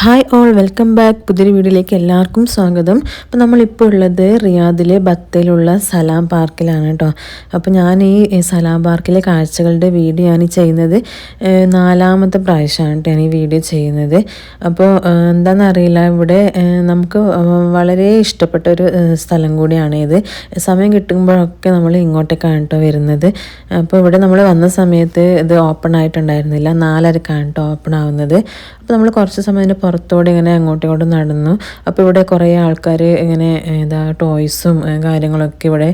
Hi all welcome back പുതിയൊരു വീഡിയോയിലേക്ക് എല്ലാവർക്കും സ്വാഗതം. അപ്പോൾ നമ്മളിപ്പോൾ ഉള്ളത് റിയാദിലെ ബത്തയിലുള്ള സലാം പാർക്കിലാണ് കേട്ടോ. അപ്പോൾ ഞാൻ ഈ സലാം പാർക്കിലെ കാഴ്ചകളുടെ വീഡിയോ ആണ് ചെയ്യുന്നത്. നാലാമത്തെ പ്രാവശ്യമാണ് കേട്ടോ ഞാൻ ഈ വീഡിയോ ചെയ്യുന്നത്. അപ്പോൾ എന്താണെന്ന് എന്താണെന്നറിയില്ല ഇവിടെ നമുക്ക് വളരെ ഇഷ്ടപ്പെട്ട ഒരു സ്ഥലം കൂടിയാണ് ഇത്. സമയം കിട്ടുമ്പോഴൊക്കെ നമ്മൾ ഇങ്ങോട്ടേക്കാണ് കേട്ടോ വരുന്നത്. അപ്പോൾ ഇവിടെ നമ്മൾ വന്ന സമയത്ത് ഇത് ഓപ്പൺ ആയിട്ടുണ്ടായിരുന്നില്ല. നാലരക്കാണ് കേട്ടോ ഓപ്പൺ ആവുന്നത്. അപ്പോൾ നമ്മൾ കുറച്ച് സമയം പുറത്തോടെ ഇങ്ങനെ അങ്ങോട്ടും ഇങ്ങോട്ടും നടന്നു. അപ്പോൾ ഇവിടെ കുറേ ആൾക്കാർ ഇങ്ങനെ എന്താ ടോയ്സും കാര്യങ്ങളൊക്കെ ഇവിടെ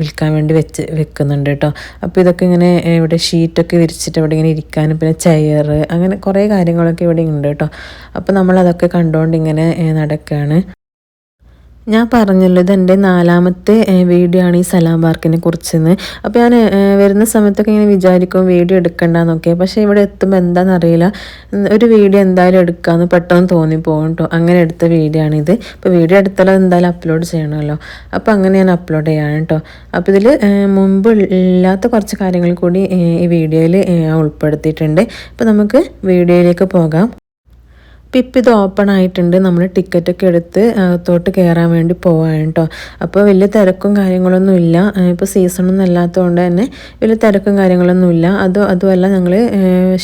വിൽക്കാൻ വേണ്ടി വെച്ച് വെക്കുന്നുണ്ട് കേട്ടോ അപ്പോൾ ഇതൊക്കെ ഇങ്ങനെ ഇവിടെ ഷീറ്റൊക്കെ വിരിച്ചിട്ട് ഇവിടെ ഇങ്ങനെ ഇരിക്കാനും പിന്നെ ചെയർ അങ്ങനെ കുറേ കാര്യങ്ങളൊക്കെ ഇവിടെ ഉണ്ട് കേട്ടോ അപ്പോൾ നമ്മളതൊക്കെ കണ്ടുകൊണ്ട് ഇങ്ങനെ നടക്കുകയാണ് ഞാൻ പറഞ്ഞല്ലോ ഇത് എന്റെ നാലാമത്തെ വീഡിയോ ആണ് ഈ സലാം പാർക്കിനെ കുറിച്ചെന്ന്. അപ്പോൾ ഞാൻ വരുന്ന സമയത്തൊക്കെ ഇങ്ങനെ വിചാരിക്കും വീഡിയോ എടുക്കണ്ടെന്നൊക്കെ. പക്ഷേ ഇവിടെ എത്തുമ്പോൾ എന്താണെന്ന് അറിയില്ല. ഒരു വീഡിയോ എന്തായാലും എടുക്കാമെന്ന് പെട്ടെന്ന് തോന്നിപ്പോകും കേട്ടോ അങ്ങനെ എടുത്ത വീഡിയോ ആണിത് അപ്പോൾ വീഡിയോ എടുത്താലും എന്തായാലും അപ്ലോഡ് ചെയ്യണമല്ലോ. അപ്പോൾ അങ്ങനെ ഞാൻ അപ്ലോഡ് ചെയ്യാണ് കേട്ടോ അപ്പോൾ ഇതിൽ മുമ്പ് ഇല്ലാത്ത കുറച്ച് കാര്യങ്ങൾ കൂടി ഈ വീഡിയോയിൽ ഉൾപ്പെടുത്തിയിട്ടുണ്ട്. അപ്പോൾ നമുക്ക് വീഡിയോയിലേക്ക് പോകാം. ഇപ്പം ഇത് ഓപ്പൺ ആയിട്ടുണ്ട്. നമ്മൾ ടിക്കറ്റൊക്കെ എടുത്ത് അകത്തോട്ട് കയറാൻ വേണ്ടി പോവാണ് കേട്ടോ അപ്പോൾ വലിയ തിരക്കും കാര്യങ്ങളൊന്നും ഇല്ല. ഇപ്പോൾ സീസണൊന്നും അല്ലാത്തതുകൊണ്ട് തന്നെ വലിയ തിരക്കും കാര്യങ്ങളൊന്നും ഇല്ല. അത് അതുമല്ല ഞങ്ങൾ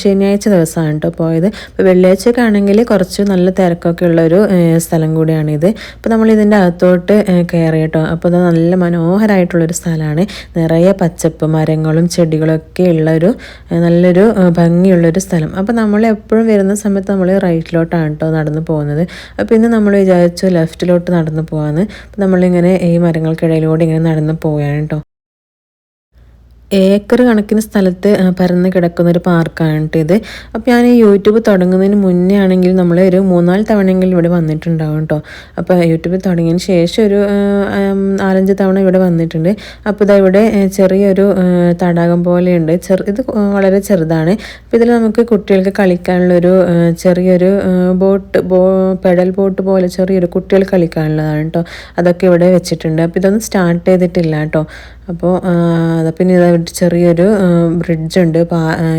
ശനിയാഴ്ച ദിവസമാണ് കേട്ടോ പോയത്. ഇപ്പോൾ വെള്ളിയാഴ്ചയൊക്കെ ആണെങ്കിൽ കുറച്ച് നല്ല തിരക്കൊക്കെ ഉള്ള ഒരു സ്ഥലം കൂടിയാണിത്. അപ്പോൾ നമ്മൾ ഇതിന്റെ അകത്തോട്ട് കയറി കേട്ടോ അപ്പോൾ അത് നല്ല മനോഹരമായിട്ടുള്ളൊരു സ്ഥലമാണ്. നിറയെ പച്ചപ്പ് മരങ്ങളും ചെടികളൊക്കെ ഉള്ളൊരു നല്ലൊരു ഭംഗിയുള്ളൊരു സ്ഥലം. അപ്പോൾ നമ്മൾ എപ്പോഴും വരുന്ന സമയത്ത് നമ്മൾ റൈറ്റിലോട്ടാണ് കേട്ടോ നടന്നു പോകുന്നത്. അപ്പോൾ ഇന്ന് നമ്മൾ വിചാരിച്ചു ലെഫ്റ്റിലോട്ട് നടന്നു പോകാമെന്ന് അപ്പോൾ നമ്മളിങ്ങനെ ഈ മരങ്ങൾക്കിടയിലൂടെ ഇങ്ങനെ നടന്നു പോവുകയാണ് കേട്ടോ ഏക്കർ കണക്കിന് സ്ഥലത്ത് പരന്ന് കിടക്കുന്ന ഒരു പാർക്കാണ് കേട്ടോ ഇത്. അപ്പോൾ ഞാൻ യൂട്യൂബ് തുടങ്ങുന്നതിന് മുന്നേ ആണെങ്കിൽ നമ്മൾ ഒരു മൂന്നാൽ തവണയെങ്കിലും ഇവിടെ വന്നിട്ടുണ്ടാവും കേട്ടോ അപ്പോൾ യൂട്യൂബ് തുടങ്ങിയതിന് ശേഷം ഒരു നാലഞ്ച് തവണ ഇവിടെ വന്നിട്ടുണ്ട്. അപ്പോൾ ഇതാ ഇവിടെ ചെറിയൊരു തടാകം പോലെയുണ്ട്. ചെറു ഇത് വളരെ ചെറുതാണ്. അപ്പോൾ ഇതിൽ നമുക്ക് കുട്ടികൾക്ക് കളിക്കാനുള്ളൊരു ചെറിയൊരു ബോട്ട് ബോ പെഡൽ ബോട്ട് പോലെ ചെറിയൊരു കുട്ടികൾ കളിക്കാനുള്ളതാണ് കേട്ടോ അതൊക്കെ ഇവിടെ വെച്ചിട്ടുണ്ട്. അപ്പോൾ ഇതൊന്നും സ്റ്റാർട്ട് ചെയ്തിട്ടില്ല കേട്ടോ അപ്പോൾ പിന്നെ ഇതാ ഇവിടെ ചെറിയൊരു ബ്രിഡ്ജ് ഉണ്ട്.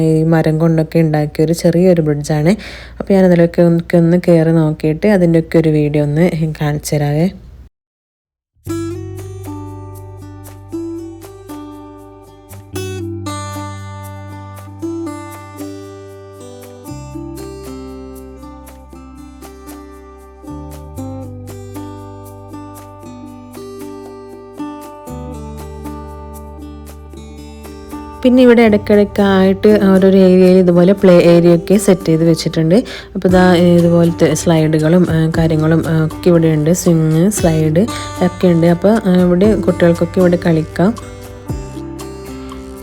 ഈ മരം കൊണ്ടൊക്കെ ഉണ്ടാക്കിയ ഒരു ചെറിയൊരു ബ്രിഡ്ജാണ് അപ്പോൾ ഞാൻ അതിലൊക്കെ ഒന്ന് കയറി നോക്കിയിട്ട് അതിന്റെയൊക്കെ ഒരു വീഡിയോ ഒന്ന് കാണിച്ചു തരാവേ. പിന്നെ ഇവിടെ ഇടയ്ക്കിടയ്ക്കായിട്ട് ഓരോരോ ഏരിയയിൽ ഇതുപോലെ പ്ലേ ഏരിയ ഒക്കെ സെറ്റ് ചെയ്ത് വെച്ചിട്ടുണ്ട്. അപ്പോൾ ഇതാ ഇതുപോലത്തെ സ്ലൈഡുകളും കാര്യങ്ങളും ഒക്കെ ഇവിടെ ഉണ്ട്. സ്വിങ് സ്ലൈഡ് ഒക്കെ ഉണ്ട്. അപ്പോൾ ഇവിടെ കുട്ടികൾക്കൊക്കെ ഇവിടെ കളിക്കാം.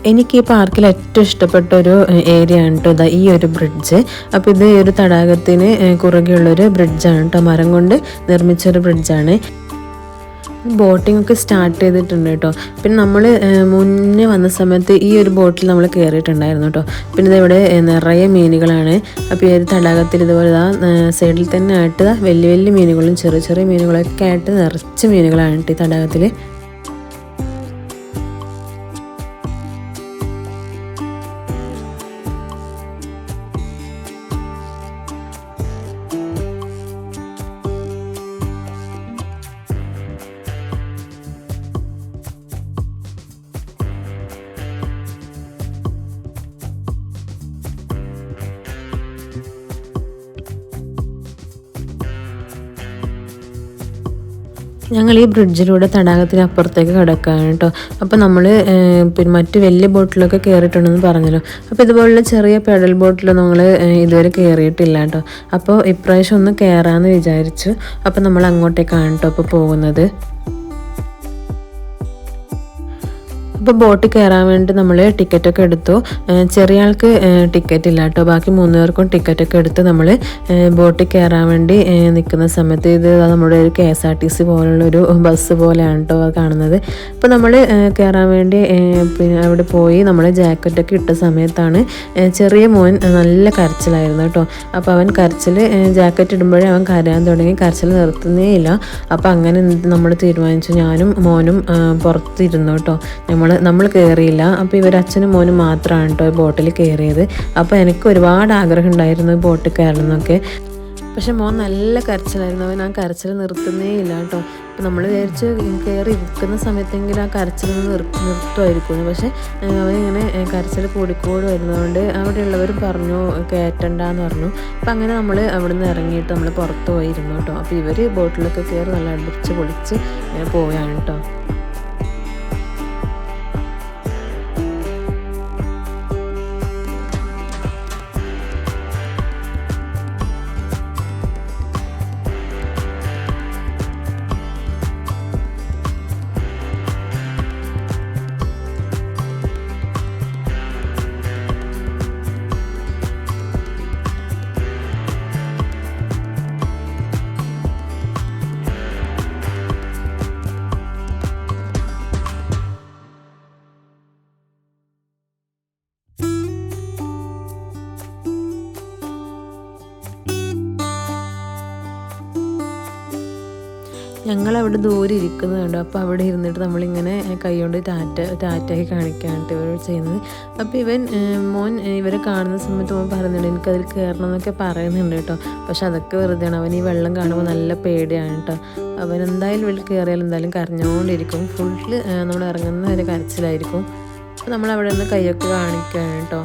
എനിക്ക് ഈ പാർക്കിൽ ഏറ്റവും ഇഷ്ടപ്പെട്ട ഒരു ഏരിയ ആണ് കേട്ടോ ഈ ഒരു ബ്രിഡ്ജ് അപ്പോൾ ഇത് ഒരു തടാകത്തിന് കുറുകെയുള്ളൊരു ബ്രിഡ്ജാണ് കേട്ടോ മരം കൊണ്ട് നിർമ്മിച്ചൊരു ബ്രിഡ്ജാണ് ബോട്ടിംഗ് ഒക്കെ സ്റ്റാർട്ട് ചെയ്തിട്ടുണ്ട് കേട്ടോ. പിന്നെ നമ്മൾ മുന്നേ വന്ന സമയത്ത് ഈ ഒരു ബോട്ടിൽ നമ്മൾ കയറിയിട്ടുണ്ടായിരുന്നു കേട്ടോ. പിന്നെ ഇവിടെ നിറയെ മീനുകളാണ്. അപ്പോൾ ഈ ഒരു തടാകത്തിൽ ഇതുപോലെ ഇതാ സൈഡിൽ തന്നെ ആയിട്ട് വലിയ വലിയ മീനുകളും ചെറിയ ചെറിയ മീനുകളൊക്കെ ആയിട്ട് നിറച്ച് മീനുകളാണ് കേട്ടോ ഈ തടാകത്തിൽ ഞങ്ങൾ ഈ ബ്രിഡ്ജിലൂടെ തടാകത്തിന് അപ്പുറത്തേക്ക് കിടക്കുകയാണ് കേട്ടോ. അപ്പോൾ നമ്മൾ പിന്നെ മറ്റ് വലിയ ബോട്ടിലൊക്കെ കയറിയിട്ടുണ്ടെന്ന് പറഞ്ഞല്ലോ. അപ്പോൾ ഇതുപോലുള്ള ചെറിയ പെഡൽ ബോട്ടിൽ നമ്മൾ ഇതുവരെ കയറിയിട്ടില്ല കേട്ടോ. അപ്പോൾ ഇപ്രാവശ്യം ഒന്ന് കയറാമെന്ന് വിചാരിച്ചു. അപ്പോൾ നമ്മൾ അങ്ങോട്ടേക്കാണ് കേട്ടോ അപ്പോൾ പോകുന്നത്. അപ്പോൾ ബോട്ടിൽ കയറാൻ വേണ്ടി നമ്മൾ ടിക്കറ്റൊക്കെ എടുത്തു. ചെറിയ ആൾക്ക് ടിക്കറ്റ് ഇല്ല കേട്ടോ. ബാക്കി മൂന്ന് പേർക്കും ടിക്കറ്റൊക്കെ എടുത്ത് നമ്മൾ ബോട്ടിൽ കയറാൻ വേണ്ടി നിൽക്കുന്ന സമയത്ത് ഇത് നമ്മുടെ ഒരു K S R T C പോലുള്ളൊരു ബസ് പോലെയാണ് കേട്ടോ കാണുന്നത്. അപ്പോൾ നമ്മൾ കയറാൻ വേണ്ടി പിന്നെ അവിടെ പോയി നമ്മൾ ജാക്കറ്റൊക്കെ ഇട്ട സമയത്താണ് ചെറിയ മോൻ നല്ല കരച്ചിലായിരുന്നു കേട്ടോ. അപ്പോൾ അവൻ കരച്ചിൽ ജാക്കറ്റ് ഇടുമ്പോഴേ അവൻ കരയാൻ തുടങ്ങി. കരച്ചിൽ നിർത്തുന്നേ ഇല്ല. അപ്പോൾ അങ്ങനെ നമ്മൾ തീരുമാനിച്ചു. ഞാനും മോനും പുറത്തിരുന്നു കേട്ടോ. നമ്മൾ നമ്മൾ കയറിയില്ല അപ്പോൾ ഇവർ അച്ഛനും മോനും മാത്രമാണ് കേട്ടോ ബോട്ടിൽ കയറിയത് അപ്പോൾ എനിക്ക് ഒരുപാട് ആഗ്രഹം ഉണ്ടായിരുന്നു ബോട്ടിൽ കയറണം എന്നൊക്കെ പക്ഷെ മോൻ നല്ല കരച്ചിലായിരുന്നു. അവൻ ആ കരച്ചിൽ നിർത്തുന്നേ ഇല്ല കേട്ടോ. അപ്പം നമ്മൾ വിചാരിച്ച് കയറി ഇരിക്കുന്ന സമയത്തെങ്കിലും ആ കരച്ചിൽ നിർ നിർത്തുമായിരിക്കും. പക്ഷെ അവനിങ്ങനെ കരച്ചിൽ കൂടിക്കൂടി വരുന്നതുകൊണ്ട് അവിടെയുള്ളവർ പറഞ്ഞു കയറ്റണ്ടെന്ന് പറഞ്ഞു. അപ്പം അങ്ങനെ നമ്മൾ അവിടെ നിന്ന് ഇറങ്ങിയിട്ട് നമ്മൾ പുറത്ത് പോയിരുന്നു കേട്ടോ. അപ്പോൾ ഇവർ ബോട്ടിലൊക്കെ കയറി നല്ല അടിച്ച് പൊളിച്ച് പോവുകയാണ് കേട്ടോ. ഞങ്ങൾ അവിടെ ദൂരെ ഇരിക്കുന്നുണ്ട് അപ്പോൾ അവിടെ ഇരുന്നിട്ട് നമ്മളിങ്ങനെ കൈകൊണ്ട് ടാറ്റ ടാറ്റായി കാണിക്കാനായിട്ട് ഇവർ ചെയ്യുന്നത്. അപ്പോൾ ഇവൻ മോൻ ഇവരെ കാണുന്ന സമയത്ത് മോൻ പറയുന്നുണ്ട് എനിക്കതിൽ കയറണം എന്നൊക്കെ പറയുന്നുണ്ട് കേട്ടോ. പക്ഷെ അതൊക്കെ വെറുതെയാണ്. അവൻ ഈ വെള്ളം കാണുമ്പോൾ നല്ല പേടിയാണ് കേട്ടോ. അവൻ എന്തായാലും വെള്ളം കയറിയാൽ എന്തായാലും കരഞ്ഞുകൊണ്ടിരിക്കും. ഫുള്ള് നമ്മൾ ഇറങ്ങുന്ന ഒരു കരച്ചിലായിരിക്കും. അപ്പോൾ നമ്മൾ അവിടെ നിന്ന് കൈയൊക്കെ കാണിക്കുകയാണ് കേട്ടോ.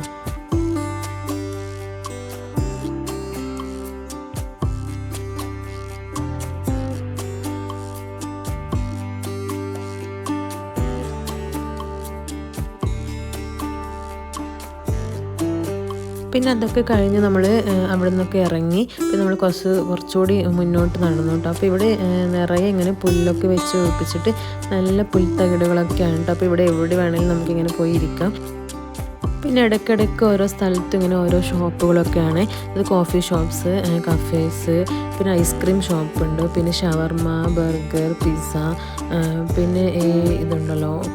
പിന്നെ അതൊക്കെ കഴിഞ്ഞ് നമ്മൾ അവിടെ നിന്നൊക്കെ ഇറങ്ങി. പിന്നെ നമ്മൾ കുറച്ച് കുറച്ചുകൂടി മുന്നോട്ട് നടന്നു കേട്ടോ. അപ്പോൾ ഇവിടെ നിറയെ ഇങ്ങനെ പുല്ലൊക്കെ വെച്ച് ഒഴിപ്പിച്ചിട്ട് നല്ല പുൽത്തകിടുകളൊക്കെയാണ് കേട്ടോ. അപ്പോൾ ഇവിടെ എവിടെ വേണമെങ്കിലും നമുക്കിങ്ങനെ പോയി ഇരിക്കാം. പിന്നെ ഇടയ്ക്കിടയ്ക്ക് ഓരോ സ്ഥലത്തും ഇങ്ങനെ ഓരോ ഷോപ്പുകളൊക്കെയാണ് ഇത് കോഫി ഷോപ്സ് കഫേസ് പിന്നെ ഐസ്ക്രീം ഷോപ്പുണ്ട്. പിന്നെ ഷവർമ ബർഗർ പിസ്സ പിന്നെ ഈ ഇതുണ്ടല്ലോ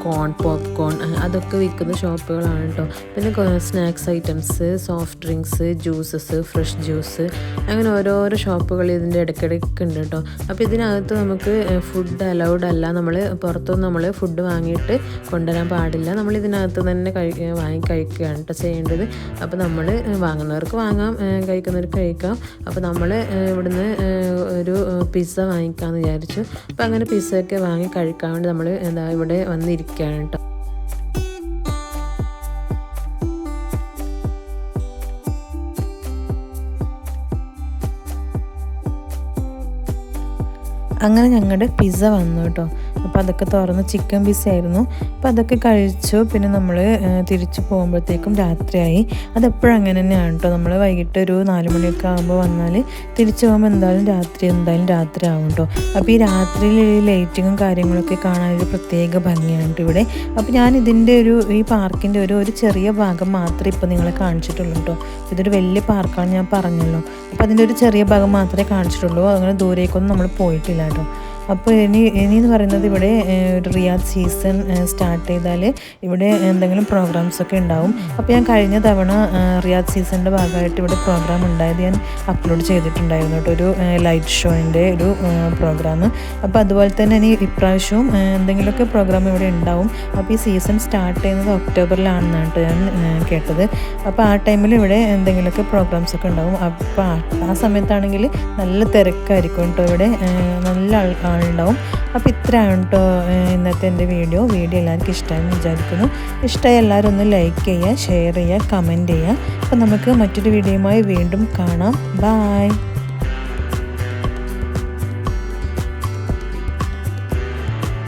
കോൺ പോപ്കോൺ അതൊക്കെ വിൽക്കുന്ന ഷോപ്പുകളാണ് കേട്ടോ പിന്നെ snacks items soft drinks juices fresh juice അങ്ങനെ ഓരോരോ ഷോപ്പുകൾ ഇതിന്റെ ഇടയ്ക്കിടയ്ക്ക് ഉണ്ട് കേട്ടോ അപ്പോൾ ഇതിനകത്ത് നമുക്ക് ഫുഡ് അലൗഡ് അല്ല. നമ്മൾ പുറത്തുനിന്ന് നമ്മൾ ഫുഡ് വാങ്ങിയിട്ട് കൊണ്ടുവരാൻ പാടില്ല. നമ്മൾ ഇതിനകത്ത് തന്നെ കഴി വാങ്ങി കഴിക്കുകയാണ് കേട്ടോ ചെയ്യേണ്ടത്. അപ്പോൾ നമ്മൾ വാങ്ങുന്നവർക്ക് വാങ്ങാം കഴിക്കുന്നവർക്ക് കഴിക്കാം. അപ്പോൾ നമ്മൾ ഇവിടുന്ന് ഒരു പിസ്സ വാങ്ങിക്കാമെന്ന് വിചാരിച്ചു. അപ്പോൾ അങ്ങനെ പിസ്സയൊക്കെ വാങ്ങി കഴിക്കാൻ വേണ്ടി നമ്മൾ എന്താ ഇവിടെ വന്നിരിക്കുകയാണ് കേട്ടോ. അങ്ങനെ ഞങ്ങളുടെ പിസ്സ വന്നു കേട്ടോ. അപ്പോൾ അതൊക്കെ തുറന്ന് ചിക്കൻ പീസ് ആയിരുന്നു. അപ്പോൾ അതൊക്കെ കഴിച്ചു. പിന്നെ നമ്മൾ തിരിച്ചു പോകുമ്പോഴത്തേക്കും രാത്രിയായി. അതെപ്പോഴും അങ്ങനെ തന്നെയാണ് കേട്ടോ നമ്മൾ വൈകിട്ട് ഒരു നാല് മണിയൊക്കെ ആകുമ്പോൾ വന്നാൽ തിരിച്ചു പോകുമ്പോൾ എന്തായാലും രാത്രി എന്തായാലും രാത്രി ആവും കേട്ടോ അപ്പോൾ ഈ രാത്രിയിൽ ഈ ലൈറ്റിങ്ങും കാര്യങ്ങളൊക്കെ കാണാൻ ഒരു പ്രത്യേക ഭംഗിയാണ് കേട്ടോ ഇവിടെ. അപ്പോൾ ഞാൻ ഇതിന്റെ ഒരു ഈ പാർക്കിന്റെ ഒരു ഒരു ചെറിയ ഭാഗം മാത്രമേ ഇപ്പോൾ നിങ്ങളെ കാണിച്ചിട്ടുള്ളൂ കേട്ടോ ഇതൊരു വലിയ പാർക്കാണ് ഞാൻ പറഞ്ഞല്ലോ. അപ്പോൾ അതിന്റെ ഒരു ചെറിയ ഭാഗം മാത്രമേ കാണിച്ചിട്ടുള്ളൂ. അങ്ങനെ ദൂരേക്കൊന്നും നമ്മൾ പോയിട്ടില്ല കേട്ടോ അപ്പോൾ ഇനി ഇനി എന്ന് പറയുന്നത് ഇവിടെ ഒരു റിയാദ് സീസൺ സ്റ്റാർട്ട് ചെയ്താൽ ഇവിടെ എന്തെങ്കിലും പ്രോഗ്രാംസ് ഒക്കെ ഉണ്ടാവും. അപ്പോൾ ഞാൻ കഴിഞ്ഞ തവണ റിയാദ് സീസണിന്റെ ഭാഗമായിട്ട് ഇവിടെ പ്രോഗ്രാം ഉണ്ടായത് ഞാൻ അപ്ലോഡ് ചെയ്തിട്ടുണ്ടായിരുന്നു കേട്ടോ. ഒരു ലൈറ്റ് ഷോയിന്റെ ഒരു പ്രോഗ്രാം. അപ്പോൾ അതുപോലെ തന്നെ ഇനി ഇപ്രാവശ്യവും എന്തെങ്കിലുമൊക്കെ പ്രോഗ്രാം ഇവിടെ ഉണ്ടാവും. അപ്പോൾ ഈ സീസൺ സ്റ്റാർട്ട് ചെയ്യുന്നത് ഒക്ടോബറിലാണെന്നാണ് കേട്ടോ ഞാൻ കേട്ടത്. അപ്പോൾ ആ ടൈമിൽ ഇവിടെ എന്തെങ്കിലുമൊക്കെ പ്രോഗ്രാംസ് ഒക്കെ ഉണ്ടാവും. അപ്പോൾ ആ സമയത്താണെങ്കിൽ നല്ല തിരക്കായിരിക്കും കേട്ടോ ഇവിടെ. നല്ല ആളുണ്ടാവും അപ്പോൾ ഇത്രയാണ് കേട്ടോ ഇന്നത്തെ എന്റെ വീഡിയോ. വീഡിയോ എല്ലാവർക്കും ഇഷ്ടമായെന്ന് വിചാരിക്കുന്നു. ഇഷ്ടമായി എല്ലാവരും ഒന്ന് ലൈക്ക് ചെയ്യുക ഷെയർ ചെയ്യുക കമന്റ് ചെയ്യുക. അപ്പോൾ നമുക്ക് മറ്റൊരു വീഡിയോയുമായി വീണ്ടും കാണാം. ബായ്.